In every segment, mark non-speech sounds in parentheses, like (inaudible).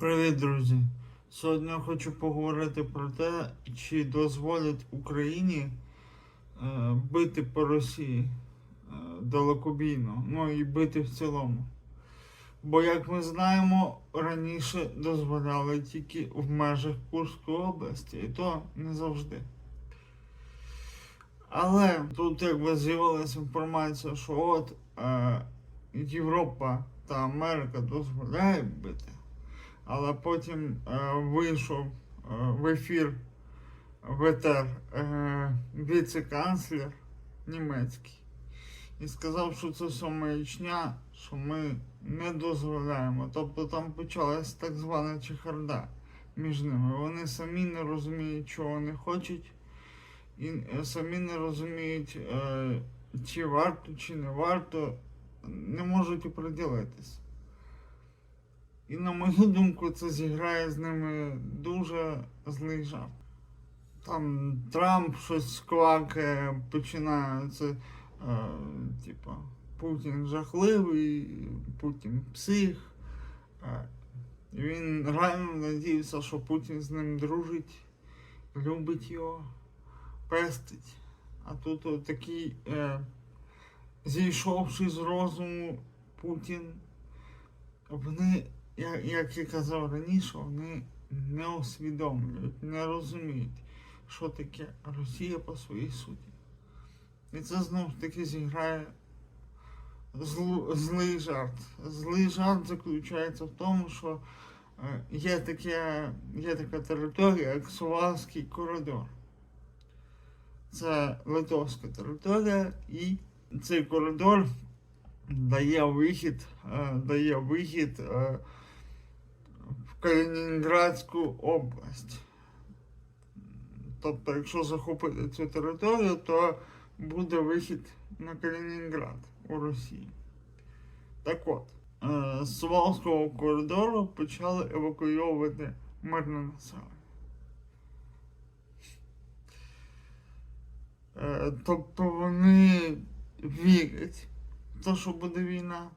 Привіт, друзі! Сьогодні я хочу поговорити про те, чи дозволять Україні е, бити по Росії е, далекобійно, ну і бити в цілому. Бо, як ми знаємо, раніше дозволяли тільки в межах Курської області, і то не завжди. Але тут якби з'явилася інформація, що от е, Європа та Америка дозволяють бити. Але потім е, вийшов е, в ефір ВТР е, віце-канцлер німецький і сказав, що це все що ми не дозволяємо. Тобто там почалась так звана чехарда між ними. Вони самі не розуміють, чого вони хочуть, і е, самі не розуміють, е, чи варто, чи не варто, не можуть оприділитись. І на мою думку, це зіграє з ними дуже злий жарт. Там Трамп щось квакає, починає це, е, типа, Путін жахливий, Путін псих. Е, він реально надіявся, що Путін з ним дружить, любить його, пестить. А тут такий, е, зійшовши з розуму Путін, вони як, як я казав раніше, вони не усвідомлюють, не розуміють, що таке Росія по своїй суті. І це знову ж таки зіграє злу, злий жарт. Злий жарт заключається в тому, що е, є, таке, є така територія, як Сувалський коридор. Це литовська територія, і цей коридор дає вихід, е, дає вихід е, Калінінградську область. Тобто, якщо захопити цю територію, то буде вихід на Калінінград у Росії. Так от, е, з Сувалського коридору почали евакуйовувати мирне населення. Е, Тобто вони вірять в те, що буде війна.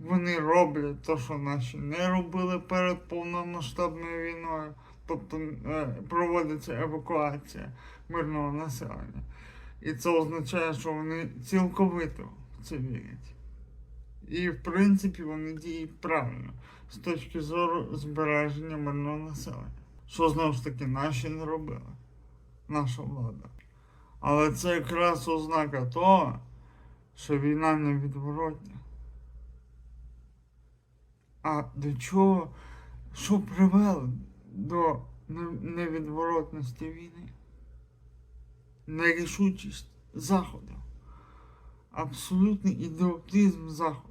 Вони роблять те, що наші не робили перед повномасштабною війною. Тобто е, проводиться евакуація мирного населення. І це означає, що вони цілковито в це вірять. І в принципі вони діють правильно з точки зору збереження мирного населення. Що знову ж таки наші не робили, наша влада. Але це якраз ознака того, що війна невідворотня. А до чого, що привело до невідворотності війни? Нерішучість Заходу. Абсолютний ідіотизм Заходу.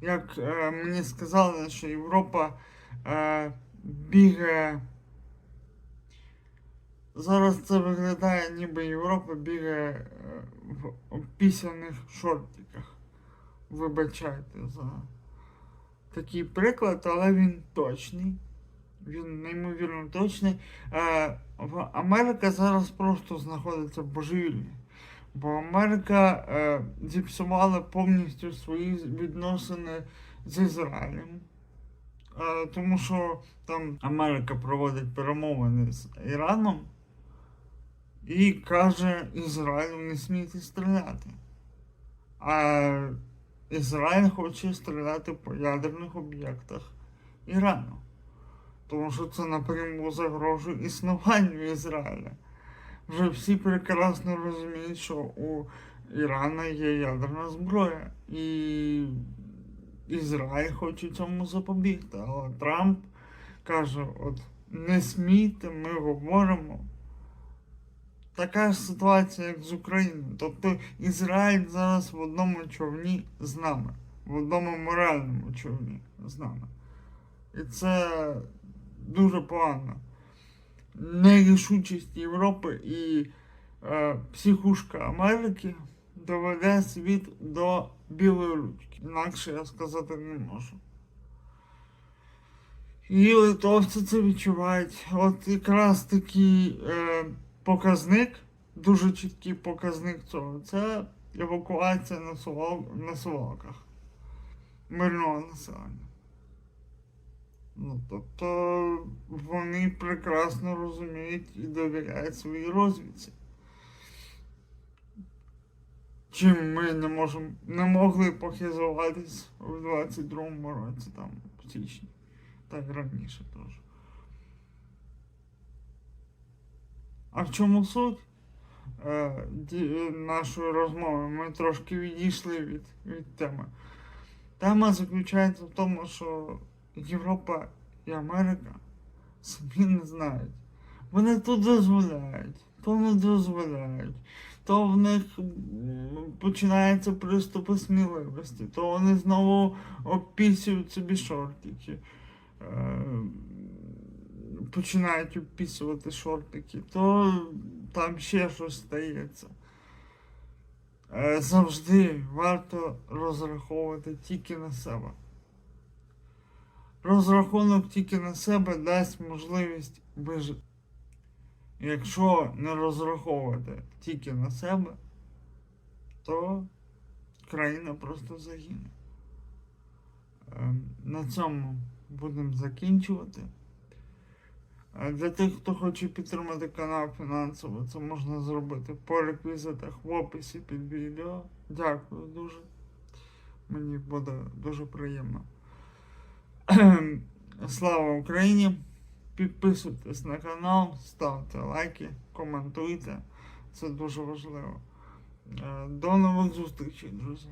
Як е, мені сказали, що Європа е, бігає. Зараз це виглядає, ніби Європа бігає е, в опісяних шортиках. Вибачайте за такий приклад, але він точний. Він неймовірно точний. Е, Америка зараз просто знаходиться в божевільні. Бо Америка е, зіпсувала повністю свої відносини з Ізраїлем. Е, тому що там Америка проводить перемовини з Іраном і каже Ізраїлю не смійте стріляти. Ізраїль хоче стріляти по ядерних об'єктах Ірану. Тому що це напряму загрожує існуванню Ізраїля. Вже всі прекрасно розуміють, що у Ірана є ядерна зброя. І Ізраїль хоче цьому запобігти. Але Трамп каже: от не смійте, ми говоримо. Така ж ситуація, як з Україною. Тобто Ізраїль зараз в одному човні з нами, в одному моральному човні з нами. І це дуже погано. Нерішучість Європи і е, психушка Америки доведе світ до білої ручки. Інакше я сказати не можу. І литовці це відчувають. От якраз такий е, показник, дуже чіткий показник цього, це евакуація на, сувал, мирного населення. Ну, тобто вони прекрасно розуміють і довіряють своїй розвідці. Чим ми не можемо не могли похизуватись у 22-му році, там, в січні, та й раніше теж. А в чому суть е, нашої розмови? Ми трошки відійшли від, від теми. Тема заключається в тому, що Європа і Америка самі не знають. Вони то дозволяють, то не дозволяють, то в них починаються приступи сміливості, то вони знову обпісюють собі шортики. Е, починають обпісувати шортики, то там ще щось стається. Е, Завжди варто розраховувати тільки на себе. Розрахунок тільки на себе дасть можливість вижити. Якщо не розраховувати тільки на себе, то країна просто загине. Е, На цьому будемо закінчувати. Для тих, хто хоче підтримати канал фінансово, це можна зробити по реквізитах в описі під відео. Дякую дуже. Мені буде дуже приємно. (clears throat) Слава Україні! Підписуйтесь на канал, ставте лайки, коментуйте. Це дуже важливо. Е, До нових зустрічей, друзі.